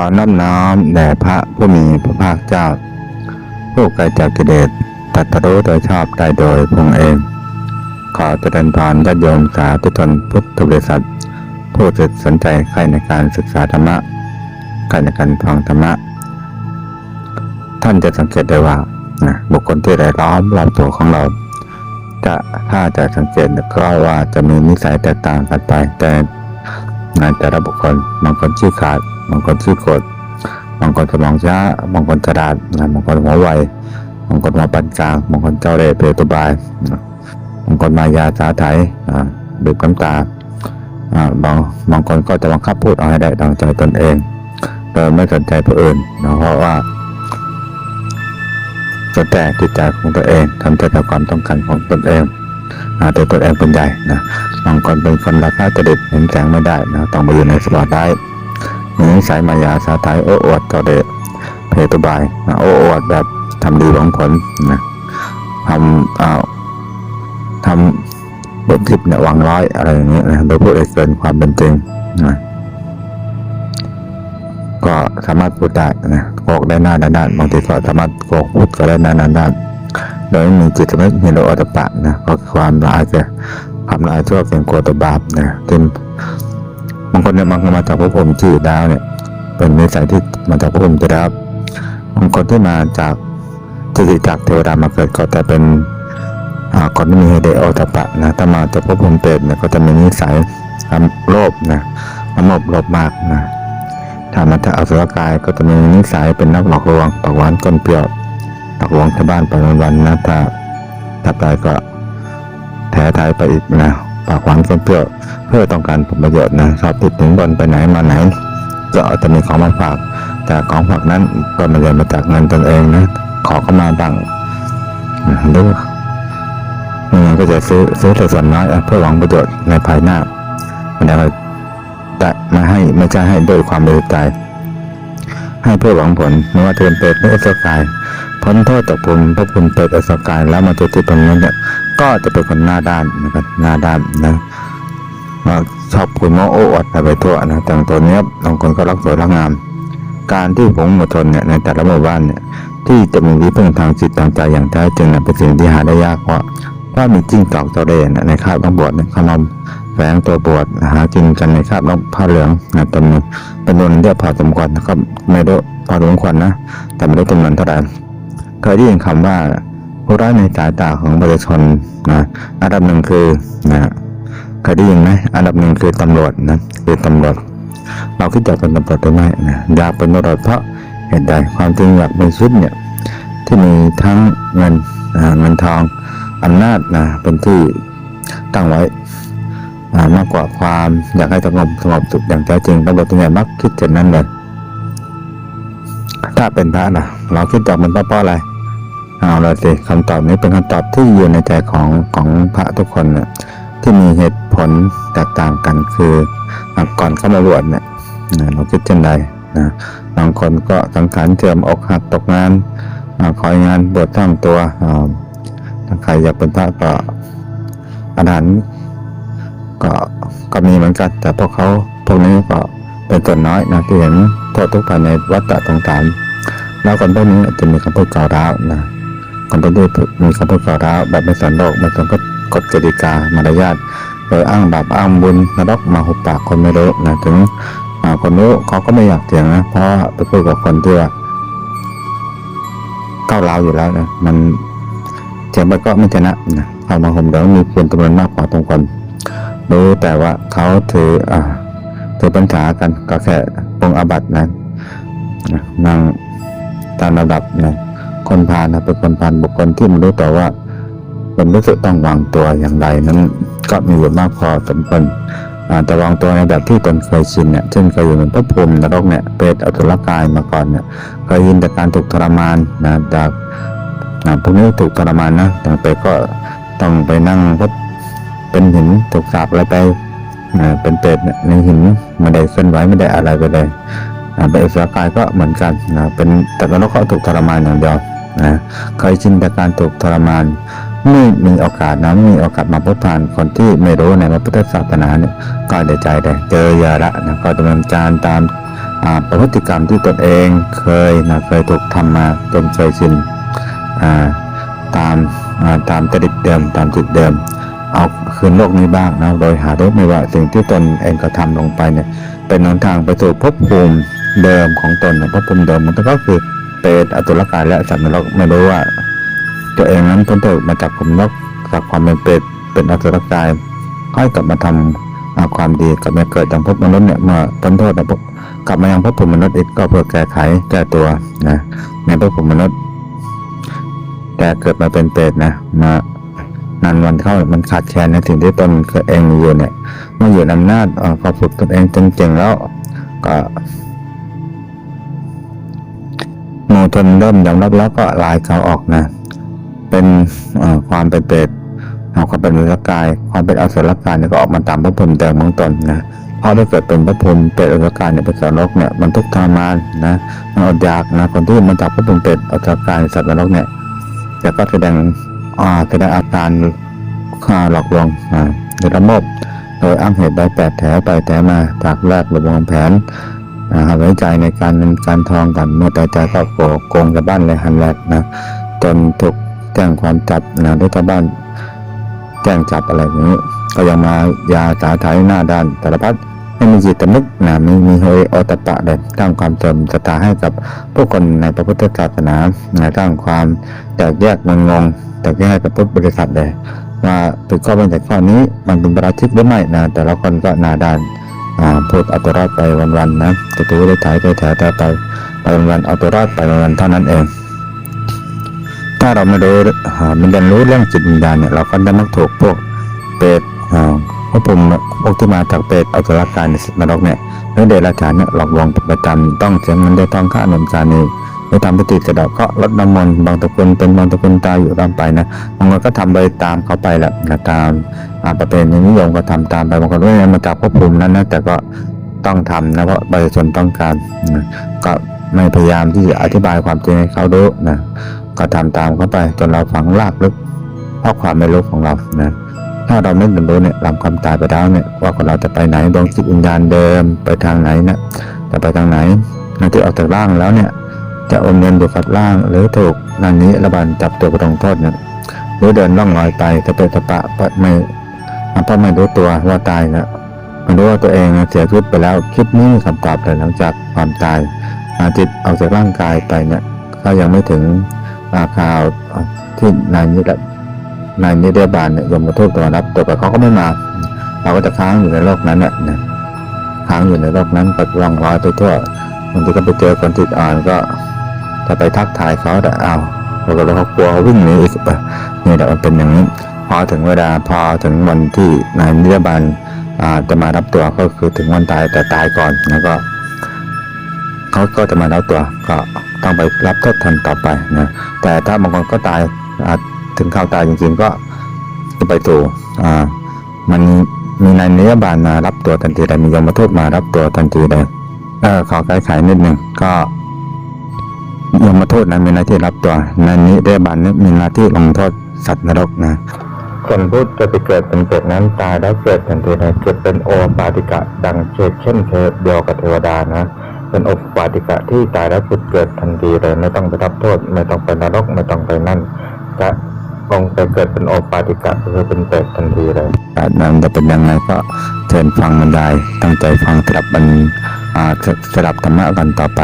อน้อมน้อมแด่พระผู้มีพระภาคเจ้า ผู้ไกลจากกิเลสตรัสรู้โดยชอบได้โดยพระองค์เอง ขอเจริญพรญาติโยมสาธุชนพุทธบริษัท ผู้สนใจใครในการศึกษาธรรมะใครในการฟังธรรมะ ท่านจะสังเกตได้ว่านะบุคคลที่รายล้อมรอบตัวของเรา จะถ้าจะสังเกตก็ว่าจะมีนิสัยแตกต่างกันไปแต่ ในแต่ละบุคคลบางคนขี้ขาดบางคนขี้โกรธบางคนสมองช้าบางคนฉลาดบางคนหัวไวบางคนหัวปานกลางบางคนเจ้าเร่ห์เปรตบายบางคนมายาสาไถอ่าบีบน้ำตาบางบางคนก็จะบังคับพูดเอาให้ได้ดังใจตนเองโดยไม่สนใจผู้อื่นนะเพราะว่าสนแต่จิตใจของตัวเองทำแต่อความต้องการของตนเอง อาตัวตนเองเป็นใหญ่นะบางคนเป็นคนรักน่าจด็ดเห็นแสงไม่ได้นะต้องมาอยู่ในสปอตไลท์มีนิสัยมายาสาไทยโอ้อวดต่อเดชเพตุบายนะโอ้อวดแบบทำดีหวังผลนะทำเอาทำบททิพย์เนี่ยหวังร้อยอะไรอย่างเงี้ยนะโดยพูดให้เกินความเป็นจริงนะก็สามารถพูดได้นะโกกได้หน้าด้านๆบางทีก็สามารถโกหกพูดก็ได้หน้าด้านๆโดยไม่มีจิตสำนึกมีโลอัตปะนะก็คือความละอายแก่ความละอายชั่วเพียงกตบาปนะซึ่งบางคนเนี่ยมันมาจากพระพรหมที่ดาวเนี่ย เป็นนิสัยที่มาจากพระพรหมที่ดาบางคนที่มาจากจิตจากเทวดามาเกิดก็แต่เป็นอ่าคนที่มีเดโอตปะนะถ้ามาจากพระพรหมเปรตเนี่ยก็จะมีนิสัยความโลภนะความโลภโลภมากนะถ้ามาถ้าอสุรกายก็จะมีนิสัยเป็นนักหลอกลวงปากหวานก้นเปรี้ยว หลอกลวงชาวบ้านไปวันๆนะถ้าถ้าตายก็แท้ทายไปอีกนะปากหวานก้นเปรี้ยวเพื่อต้องการผลประโยชน์นะชอบติดถึงบนไปไหนมาไหน ก็จะมีของมาฝาก แต่ของฝากนั้นก็ไม่ได้มาจากเงินตนเองนะ ขอเข้ามาบ้างนะหรือมันก็จะซื้อซื้อแต่ส่วนน้อยเพื่อหวังประโยชน์ในภายหน้าไม่ได้ว่าแต่มาให้ไม่ใช่ให้ด้วยความบริสุทธิ์ใจให้เพื่อหวังผลไม่ว่าจะเป็นเปรตหรืออสกาย พ้นโทษจากภูมิพระคุณเปรตอสกายแล้วมาเจอที่ตรงนั้เนี่ยก็จะเป็นคนหน้าด้านนะครับหน้าด้านนะมาชอบคุณโมโอ้อวดไปทั่วนะแต่ตัวเนี้ยบางคนก็รักสวยรักงาม การที่ผงมชนเนี่ยในแต่ละหมู่บ้านเนี่ยที่จะมีวิพึ่งทางจิตทางใจอย่างแท้จริงเป็นสิ่งที่หาได้ยากเพราะว่ามีจิ้งจอกเจ้าเร่ห์เนี่ยในคาบต้องบวชเนี่ยเขานำแฝงตัวบวชหากินกันในคาบน้องผ้าเหลืองนะจำนวนจำนวนเรียกพอสมควรนะครับไม่รู้พอสมควรนะแต่ไม่รู้จำนวนเท่าไหร่ เคยได้ยินคำว่าผู้ร้ายในสายตาของประชาชนนะอันดับหนึ่งคือนะเคยได้ยินไหมอันดับหนึ่งคือตำรวจนะคือตำรวจ เราคิดอยากเป็นตำรวจหรือไม่นะอยากเป็นตำรวจเพราะเหตุใดความจริงอยากเป็นชุดเนี่ยที่มีทั้งเงินเงินทองอำนาจนะเป็นที่ตั้งไว้มากกว่าความอยากให้สงบสงบสุขอย่างแท้จริงตำรวจตัวใหญ่มักคิดเช่นนั้นเลยถ้าเป็นพระนะเราคิดจากมันเพราะอะไร เอาเลยสิคำตอบนี้เป็นคำตอบที่อยู่ในใจของของพระทุกคนนี่ยที่มีเหตุผลแตกต่างกันคืออก่อนเข้ามาบวชเนี่ยนะเราคิดเช่นใดนะบางคนก็สังขารเสื่อมอกหักตกงานอคอยงานบวชสร้างตัวถ้าใครอยากเป็นพระก็อาหารก็ก็มีเหมือนกัน แต่พวกเขาพวกนี้ก็เป็นส่วนน้อยนะที่เห็นโทษทุกข์ภายในวัฏฏะต่างๆแล้วคนพวกนี้จะมีคำพูดกล่าวร้าวนะ คนพวกนี้มีคำพูดกล่าวร้าวแบบไม่สนโลกไม่สนกฎกฎกติกามารยาทโดยอ้างบาปอ้างบุญนรกมาหุบปากคนไม่รู้นะถึงคนรู้เขาก็ไม่อยากเถียงนะเพราะไปพูดกับคนที่ว่าก้าวร้าวอยู่แล้วนะมันเถียงไปก็ไม่ชนะนะเอามาผมเดี๋ยวมีเพียงจำนวนมากกว่าตรงคนรู้แต่ว่าเขาถืออ่าถือปัญหากันก็แค่ปรงอาบัตนะนะนั่งตามระดับนะ คนพาลนะเป็นคนพาลบุคคลที่มันรู้ต่ว่าเป็นรู้สึกต้องวางตัวอย่างไรนั้น ก็มีอยู่มากพอสมควรแต่วางตัวในแบบที่ตนเคยชินเนี่ยเช่นเคยอยู่ในภพภูมินรกเนี่ยเปรตอสุรกายมาก่อนเนี่ยเคยยินแต่การถูกทรมานนะจากนะพวกนี้ถูกทรมานนะแต่เปรตก็ต้องไปนั่งเป็นหินถูกสาบอะไรไปเป็นเปรตในหินไม่ได้เคลื่อนไหวไม่ได้อะไรไปเลย เป็นอสุรกายก็เหมือนกันนะเป็นแต่ก็นรกเขาถูกทรมานอย่างเดียวนะเคยชินแต่การถูกทรมานไม่มีโอกาสนะไม่มีโอกาสมาพบผ่านคนที่ไม่รู้ในพระพุทธศาสนาเนี่ยก็ได้ใจเลยเจอยาระนะก็ดำเนินการตามประพฤติกรรมที่ตนเองเคยนะเคยถูกทำมาจนเคยชินตามตามจริตเดิมตามจิตเดิม เอาคืนโลกนี้บ้างนะโดยหารู้ไม่ว่าสิ่งที่ตนเองกระทำลงไปเนี่ยเป็นหนทางไปสู่ภพภูมิ เดิมของตนนะภพภูมิเดิมมันก็คือเปรตอตุรกายและสัตว์นรกไม่รู้ว่า ตัวเองนั้นพ้นโทษมาจากขุมนรกจากความเป็นเปรตเป็นอตุรกายค่อยกลับมาทำอ่าความดีกลับมาเกิดจากภพมนุษย์เนี่ยเมื่อพ้นโทษแล้วปุ๊บกลับมายังภพภูมิมนุษย์อีกก็เพื่อแก้ไขแก้ตัวนะในภพภูมิมนุษย์แต่เกิดมาเป็นเปรตนะมานานวันเข้ามันขาดแคลนในสิ่งที่ตนเคยเองมีอยู่เนี่ยเมื่ออยู่อำนาจพอฝึกตนเองจนเก่งแล้วก็ ทนเริ่มยอมรับแล้วก็ลายเขาออกนะ เป็นความเป็นเปรตเอาความเป็นมนุษย์กาย ความเป็นอสุรกายเนี่ยก็ออกมาตามพระภูมิเดิมของตนนะเพราะถ้าเกิดเป็นพระภูมิเปรตอสุรกายเนี่ยเป็นสัตว์นรกเนี่ยมันทุกข์ทรมานนะมันอดอยากนะคนที่มาจากพระภูมิเปรตอสุรกายสัตว์นรกเนี่ยจะก็แสดงอ่าแสดงอาการฆ่าหลอกลวงอ่าในระบบโดยอ้างเหตุใดแปดแถวไปแถวมาจากแรกระวงแผน นะครับไว้ใจในการเงินการทองกันเมื่อแต่ใจก็โกโกงกับบ้านเลยหันแรกนะจนถูกแจ้งความจับนะด้วยชาวบ้านแจ้งจับอะไรอย่างนี้ ก็ยังมายาสาถายหน้าด้านแต่ละพัดไม่มีจิตสำนึกนะมีมีเฮยอตปะเด็ดสร้างความเติมสตาให้กับผู้คนในพระพุทธศาสนานะสร้างความแตกแยกงงงๆแตกแยกกับพุทธบริษัทเลยว่าเป็นข้อบัญญัติข้อนี้มันเป็นประชิกหรือไม่นะแต่ละคนก็หนาด้าน พูดเอาตัวรอดไปวันๆนะจะตัวได้ถ่ายไปแถวแต่ไปไปวันๆเอาตัวรอดไปวันๆเท่านั้นเอง ถ้าเราไม่รู้ไม่เรียนรู้เรื่องจิตวิญญาณเนี่ยเราก็จะมักถูกพวกเปรตอ่าพวกผมพวกที่มาจากเปรตเอาตัวรกายในนรกเนี่ยหรือเดรัจฉานเนี่ยหลอกลวงประจำต้องเสียเงินได้ต้องค่าขนมจานีไปทำพิธีกระดาษก็ลดน้ำมนต์บางตะกูลเป็นบางตะกูลตายอยู่ตามไปนะบางคนก็ทำไปตามเขาไปแหละนะตาม ประเพณีนิยมก็ทำตามไปบางคนไม่ได้มาจากภพภูมินั้นนะแต่ก็ต้องทำนะเพราะประชาชนต้องการนะก็ไม่พยายามที่จะอธิบายความจริงให้เขารู้นะก็ทำตามเขาไปจนเราฝังลากลึกเพราะความไม่รู้ของเรานะถ้าเราไม่เรียนรู้เนี่ยหลังความตายไปแล้วเนี่ยว่าคนเราจะไปไหนดวงจิตวิญญาณเดิมไปทางไหนนะจะไปทางไหนนั่นที่ออกจากร่างแล้วเนี่ย จะอมเงินอยู่กับร่างหรือถูกนันนี้ระบาดจับตัวไปลงโทษเนี่ยหรือเดินล่องลอยไปตะเปะตะปะเพราะไม่ เพราะไม่รู้ตัวว่าตายแล้วไม่รู้ว่าตัวเองเสียชีวิตไปแล้วคลิปนี้คำตอบเลยหลังจากความตายอาจิตออกจากร่างกายไปเนี่ยก็ยังไม่ถึงอาข่าวที่นายนิรนายนิรบาลเนี่ยยมมาโทษตัวรับตัวไปเขาก็ไม่มา เราก็จะค้างอยู่ในโลกนั้นแหละนะค้างอยู่ในโลกนั้นไปลองลอยไปทั่วบางทีก็ไปเจอคนจิตอ่อนก็จะไปทักทายเขาแต่อ้าวแล้วก็เขากลัวเขาวิ่งหนีอีกปนี่แหละมันเป็นอย่างนี้ พอถึงเวลาพอถึงวันที่นายนิรบาลจะมารับตัวก็คือถึงวันตายแต่ตายก่อนแล้วก็เขาก็จะมารับตัวก็ต้องไปรับโทษทันต่อไปนะแต่ถ้าบางคนก็ตายถึงข่าวตายจริงๆก็จะไปสู่มันมีนายนิรบาลมารับตัวทันทีเลยมียมทูตมารับตัวทันทีเลยเออขอแก้ไขนิดหนึ่งก็ยมโทษนั้นมีหน้าที่รับตัวนนี้ได้บันนี้มีหน้าที่ลงโทษสัตว์นรกนะ คนพูดจะไปเกิดเป็นเปรตนั้นตายแล้วเกิดทันทีเลยเกิดเป็นโอปาติกะดังเช่นเช่นเทเดียวกับเทวดานะ เป็นโอปาติกะที่ตายแล้วผุดเกิดทันทีเลยไม่ต้องไปรับโทษ ไม่ต้องไปนรกไม่ต้องไปนั่นจะลงไปเกิดเป็นโอปาติกะคือเป็นเปรตทันทีเลยการนั้นจะเป็นยังไงก็เชิญฟังบรรยายตั้งใจฟังสลับบันอ่าสลับธรรมะกันต่อไป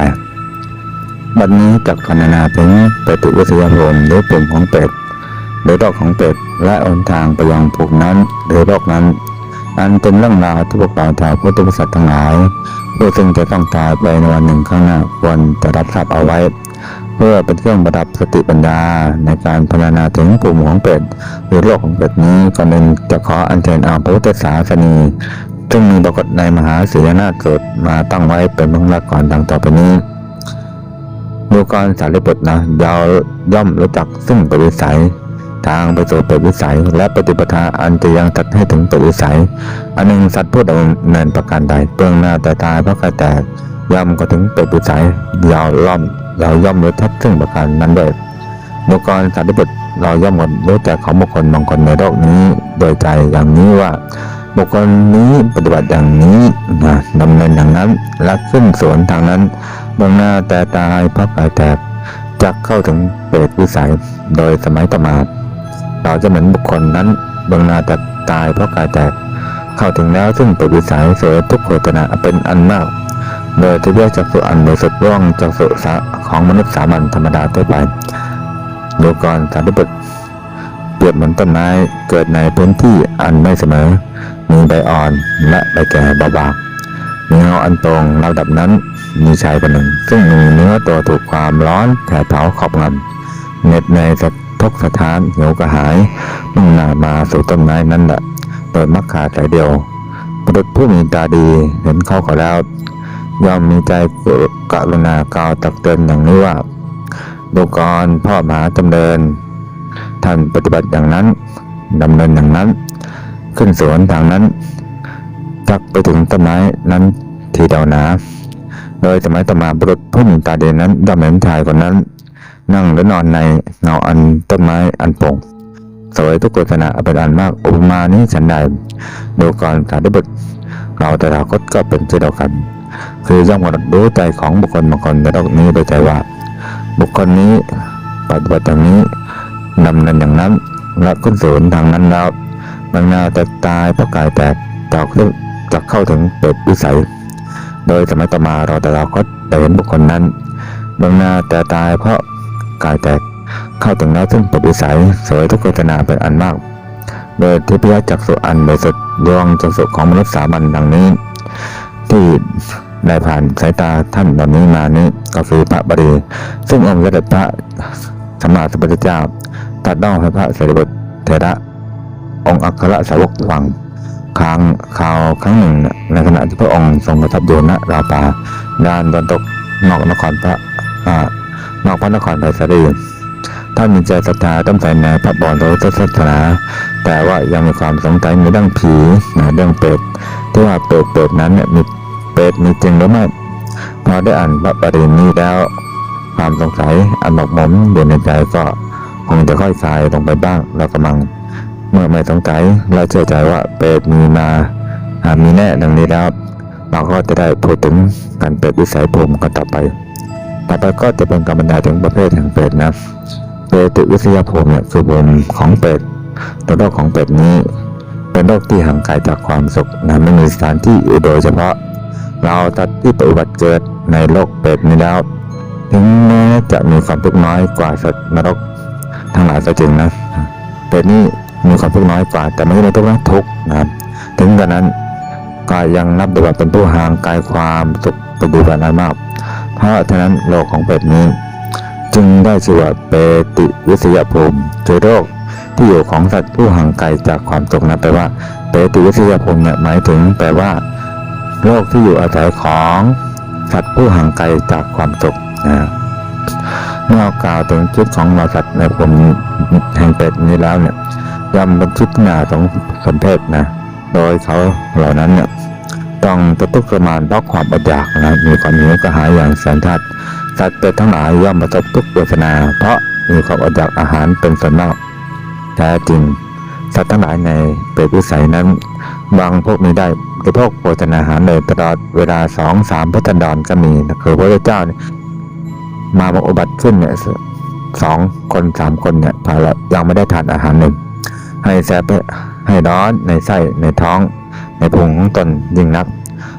บัดนนี้จากพรรณนาถึงเปตุวิทยาโรมหรือปุ่มของเป็ ดหรือโรคของเป็ดและหนทางไปยังภูมินั้นหรือโรคนั้น อันเป็นเรื่องราวที่พวกเราชาวพุทธบริษัททั้งหลายผู้ซึ่งจะต้องตายไปในวันหนึ่งข้างหน้าควรจะรับทราบเอาไว้ เพื่อเป็นเครื่องประดับสติปัญญาในการพรรณนาถึงปุ่มของเป็ดหรือโรคของเป็ดนี้ก่อนหนึ่งจะขออัญเชิญเอาพระพุทธศาสนีซึ่งมีปรากฏในมหาศีลนาถสูตรมาตั้งไว้เป็นเบื้องหลักก่อนดังต่อไปนี้ดูกรสารีบุตรนะยาวย่อมรู้จักซึ่งปริสัย ทางไปสู่ปริสัย และปฏิปทาอันจะยังตัดให้ถึงปริสัย อันหนึ่งสัตว์ผู้ดำเนินประการใดเปลืองหน้าแต่ตายเพราะใครแตกย่อมก็ถึงปริสัยยาวล่อมยาวย่อมรู้ทัดซึ่งประการนั้นด้วยดูกรสารีบุตรเราย่อมรู้จักของบุคคลบางคนในโลกนี้โดยใจอย่างนี้ว่าบุคคลนี้ปฏิบัติอย่างนี้นะดำเนินอย่างนั้นและขึ้นสวนทางนั้นเบื้องหน้าแต่ตายเพราะกายแตกจักเข้าถึงเปรตวิสัยโดยสมัยต่อมา เราจะเหมือนบุคคลนั้นบื้องนาแต่ตายเพราะกายแตก เข้าถึงแล้วซึ่งเปรตวิสัยเสวยทุกขเวทนาเป็นอันมาก โดยที่เรียกจากสุอันโดยสุดร่วงจากสุสะของมนุษย์สามัญธรรมดาทั่วไปดูก่อนสาธุบุตรเปรียบเหมือนต้นไม้เกิดในพื้นที่อันไม่เสมอ มีใบอ่อนและใบแก่บาบางมีเงาอันตรงระดับนั้นมีชายคนหนึ่ง ซึ่งมีเนื้อตัวถูกความร้อนแผดเผาขอบงำเหน็ดในสะ ทกสถานเหิวกระหาย มุ่งหน้ามาสู่ต้นไม้นั้นแหละโดยมักขาสายเดียวบุรุษผู้มีตาดีเห็นเขาเขาแล้วย่อมมีใจกรุณากล่าวตักเตือนอย่างนี้ว่าดูกรพ่อมหาจำเริญท่านปฏิบัติอย่างนั้นดำเนินอย่างนั้น ขึ้นสวนทางนั้นจักไปถึงต้นไม้นั้นทีเดียวหนาโดยสมัยต่อมาบุรุษผู้มีตาดีนั้นย่อมเห็นชายคนนั้น นั่งหรือนอนในเงาอันต้นไม้อันโปร่งสวยทุกโฆษณาเป็นอันมากอุปมานี้ฉันใดดูก่อนสาธุบุตรเราแต่เราคตก็เป็นเช่นเดียวกัน คือย่อมกำหนดรู้ใจของบุคคลบางคนในโลกนี้โดยใจว่า บุคคลนี้ปฏิบัติอย่างนี้ดำเนินอย่างนั้นและขึ้นสู่หนทางนั้นแล้วบางนาจะตายเพราะกายแตกจากเรื่องจะเข้าถึงเปรตวิสัย โดยสมัยต่อมาเราแต่เราก็ได้เห็นบุคคลนั้นบางนาแต่ตายเพราะ กายแตก เข้าถึงแล้วซึ่งปรตวิสัยสวยทุกโฆษณาเป็นอันมาก โดยที่พยาจักสุอันบริสุทธิ์ดวงจักสุของมนุษย์สามัญดังนี้ ที่ได้ผ่านสายตาท่านเหล่านี้มานี้ก็คือพระบดีซึ่งองค์เสด็จพระสมมาสัมพุทธเจ้าตัดต้องพระเสารีบุตรเถระ องค์อัครสาวกฟังครั้งข่าวครั้งหนึ่ง ในขณะที่พระองค์ทรงประทับอยู่ณราปาด้านตอนตกนอกนครพระอ่า นอกพระนครไผ่สาลีท่านมีใจศรัทธาต้มใจในพระบรมศาสนาแต่ว่ายังมีความสงสัยในเรื่องผีนะเรื่องเปรตที่ว่าเปรตเปรตนั้นเนี่ยมีเปรตมีจริงหรือไม่พอได้อ่านพระปริญนี้แล้ว ความสงสัยอันหมกหมมอยู่ในใจก็คงจะค่อยคลายลงไปบ้างแล้วกำลัง เมื่อไม่สงสัยและเชื่อใจว่าเปรตมีมาหามีแน่ดังนี้แล้วเราก็จะได้พูดถึงการเปรตวิสัยภูมิกันต่อไป ต่อไปก็จะเป็นการบรรยายถึงประเภทแห่งเปรตนะเปรตวิทยาภูมิเนี่ยคือภูมิของเปรตตัวโรคของเปรตนี้ เป็นโรคที่ห่างไกลจากความสุขนะไม่มีสถานที่โดยเฉพาะ เราตัดที่ปฏิบัติเกิดในโลกเปรตนี้แล้วถึงแม้จะมีความทุกข์น้อยกว่าสัตว์นรกทั้งหลายก็จริงนะเปรตนี้มีความทุกข์น้อยกว่า แต่ไม่ได้ทุกข์นะทุกข์นะถึงกระนั้นก็ยังนับได้ว่าเป็นผู้ห่างไกลความสุขไปดูกันนั้นมาก เพราะฉะนั้นโลกของเปรตนี้ จึงได้ชื่อว่าเปติวิทยาภูมิคือโรคที่อยู่ของสัตว์ผู้ห่างไกลจากความสุขนะแปลว่าเปติวิทยาภูมิเนี่ยหมายถึงแปลว่าโลกที่อยู่อาศัยของสัตว์ผู้ห่างไกลจากความสุขนะเมื่อกล่าวถึงชีวิตของเราสัตว์ในภูมิแห่งเป็ดนี้แล้วเนี่ยย่อมเป็นชีวิตหน้าของสมเพศนะ โดยเขาเหล่านั้นเนี่ย ต้องตะทุกข์ทรมานเพราะความอดอยากนะมีความหิวกระหายอย่างแสนทัดสัตว์เป็ดทั้งหลายย่อมประสบทุกข์เวทนา เพราะมีความอดอยากอาหารเป็นส่วนมากแท้จริงสัตว์ทั้งหลายในเปรตวิสัยนั้น บางพวกมีได้บริโภคโภชนาอาหารเลยตลอดเวลาสองสามพัฒดอนก็มีนะคือพระเจ้าเนี่ยมาบังอุบัติขึ้นเนี่ยสองคนสามคนเนี่ยพายังไม่ได้ทานอาหารหนึ่ง ให้แสบให้ร้อนในไส้ในท้อง ในพุงของตนยิ่งนัก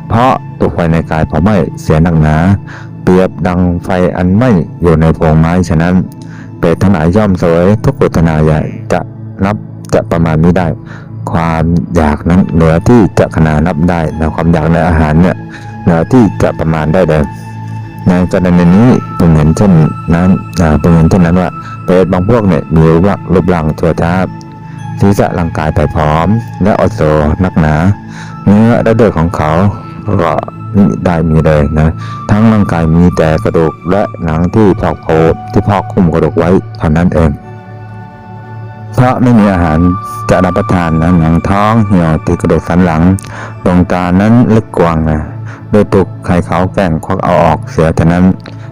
เพราะตุกไฟในกายเผาไหม้เสียหนักหนา เปรียบดังไฟอันไหม้อยู่ในพงไม้ฉะนั้น เปรตทั้งหลายย่อมสวยทุกโฆษณาใหญ่จะนับจะประมาณไม่ได้ ความอยากนั้นเหนือที่จะขนานับได้นะความอยากในอาหารเนี่ยเหนือที่จะประมาณได้เลยในกรณีนี้ผมเห็นเช่นนั้นอ่าผมเห็นเช่นนั้นว่าเปรตบางพวกเนี่ยมีรูปร่างรูปร่างตัวจ้าบ ศีรษะร่างกายไปพร้อม และอดโซนักหนา เนื้อและเลือดของเขาก็มิได้มีเลยนะ ทั้งร่างกายมีแต่กระดูกและหนังที่พอกโผที่พอกคุ้มกระดูกไว้เท่านั้นเอง เพราะไม่มีอาหารจะรับประทานนะหนังท้องเหี่ยวติดกระดูกสันหลังดวงตานั้นลึกกว้างนะโดยปลุกไข่เขาแกล้งควักเอาออกเสียฉะนั้น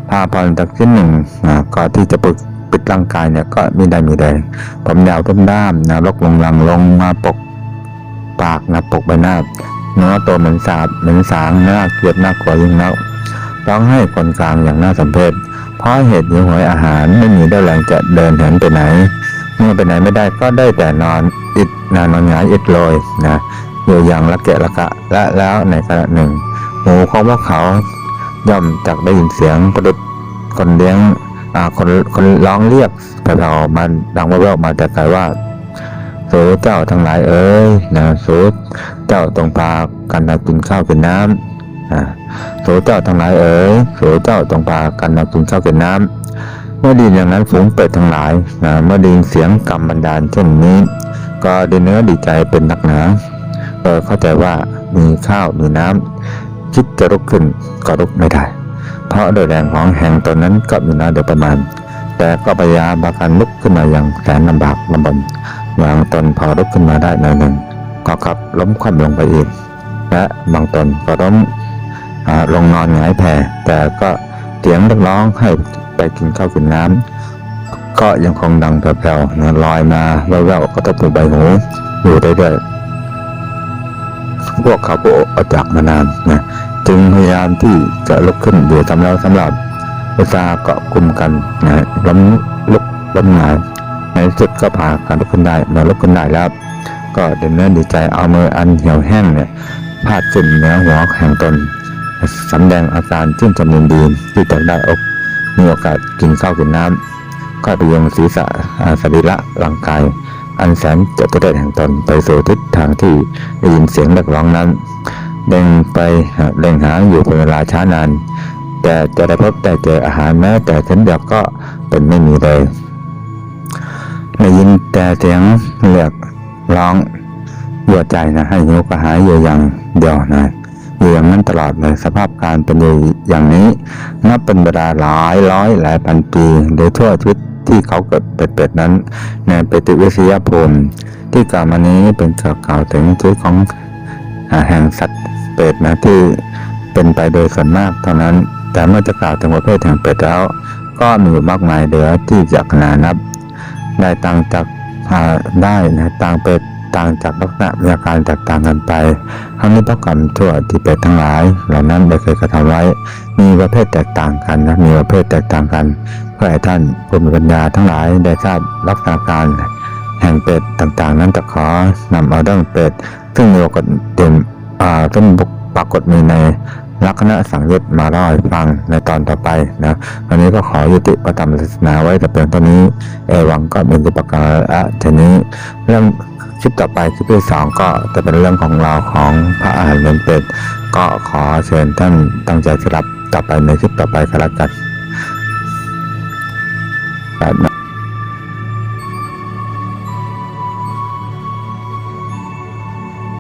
ผ้าพันตักชิ้นหนึ่งนะก่อนที่จะปึกปิด ร่างกายเนี่ยก็ไม่ได้มีแดงผมยาวต้นด้ามนะลกลงหลังลงมาปกปากนะปกใบหน้าเนื้อตัวเหมือนสาบเหมือนสางหน่าเกลียดหน่ากลัวยิ่งนักร้องให้คนกลางอย่างน่าสมเพชเพราะเหตุหิวโหวยอาหารไม่มีเรี่ยวแรงจะเดินเหินไปไหน เมื่อไปไหนไม่ได้ก็ได้แต่นอนอิดนอนหงายอิดโรยนะอยู่อย่างละเกะละกะและแล้วในขณะหนึ่ง หูของพวกเขาย่อมจักได้ยินเสียงประดุดคนเลี้ยง คนคนร้องเรียกแต่เรามันดังแว่วๆมาแต่ไกลว่าโสเจ้าทั้งหลายเอ้ยนะโสเจ้าต้องพากันมากินข้าวกินน้ำอ่าสูเจ้าทั้งหลายเอ้ยโสเจ้าต้องพากันมากินข้าวกินน้ำเมื่อดยินอย่างนั้นฝูงเป็ดทั้งหลายนะเมื่อดยินเสียงกำบันดาลเช่นนี้ ก็ดีเนื้อดีใจเป็นนักหนาเออเข้าใจว่ามีข้าวมีน้ำคิดจะลุกขึ้นก็ลุกไม่ได้ เพราะโดยแรงของแห่งตนนั้นก็มีน้อยโดยประมาณ แต่ก็พยายามบาการลุกขึ้นมาอย่างแสนลำบากลำบนบางตนพอลุกขึ้นมาได้หน่อยหนึ่ง ก็ขับล้มคว่ำลงไปอีก และบางตนก็ล้มอ่าลงนอนหงายแผ่แต่ก็เสียงเรียกร้องให้ไปกินข้าวกินน้ำก็ยังคงดังแผ่วๆลอยมาแว่วๆก็ตะตุใบหูอยู่เรื่อยๆพวกเขาก็อดจากมานานนะ จึงพยายามที่จะลุกขึ้นอยู่ทำแล้วสำหรับอุตสาห์เกาะกลุ่มกันนะล้มลุกล้มหงายในสุดก็พากันลุกขึ้นได้เมื่อลุกขึ้นได้แล้ว ก็เดินเนื้อดีใจเอามืออันเหี่ยวแห้งเนี่ยพาดขึ้นเหนือหัวแห่งตนสำแดงอาการชื่นชมยินดีที่จะได้อกมีโอกาสกินข้าวกินน้ำก็ไปยังศีรษะสรีระร่างกาย อันแสนจะตุเรศแห่งตนไปสู่ทิศทางที่ได้ยินเสียงเรียกร้องนั้น เด้งไปเล็งหาอยู่เป็นเวลาช้านาน แต่จะได้พบแต่เจออาหารแม้แต่ชิ้นเดียวก็เป็นไม่มีเลยได้ยินแต่เสียงเรียกร้องยั่วใจนะให้หิวกระหายอยู่อย่างเดียวนะอยู่อย่างนั้นตลอดเลยสภาพการเป็นอยู่อย่างนี้นับเป็นเวลาหลายร้อยหลายพันปีโดยทั่วชีวิตที่เขาเกิดเป็ดๆนั้น ในปฏิวิทยาภูมิที่กล่าวมานี้เป็นข่าวกล่าวถึงชีวิตของ อาแห่งสัตว์เป็ดนะที่เป็นไปโดยส่วนมากเท่านั้น แต่เมื่อจะกล่าวถึงประเภทแห่งเป็ดแล้ว ก็มีมากมายเหลือที่จะขนานับ ได้ต่างจากได้นะต่างเป็ดต่างจากลักษณะมีอาการแตกต่างกันไปทั้งนี้เพราะกรรมชั่วที่เป็ดทั้งหลาย เหล่านั้นได้เคยกระทำไว้ มีประเภทแตกต่างกันนะมีประเภทแตกต่างกันเพื่อให้ท่านผู้มีปัญญาทั้งหลายได้ทราบลักษณะการ แห่งเป็ดต่างๆ นั้นจะขอนำเอาเรื่องเป็ดซึ่งมีปรากฏเต็มอ่าซึ่งปรากฏมีในลักษณะสังยุตมาเล่าให้ฟังในตอนต่อไปนะวันนี้ก็ขอยุติประธรรมเทศนาไว้แต่เพียงเท่านี้เอวังก็เป็นที่ประกาศอะทีนี้เรื่องคลิปต่อไปคลิปที่สองก็จะเป็นเรื่องของเราของพระอาหารเป็นเป็ดก็ขอเชิญท่านตั้งใจสลับต่อไปในคลิปต่อไปก็แล้วกันแบบนั้น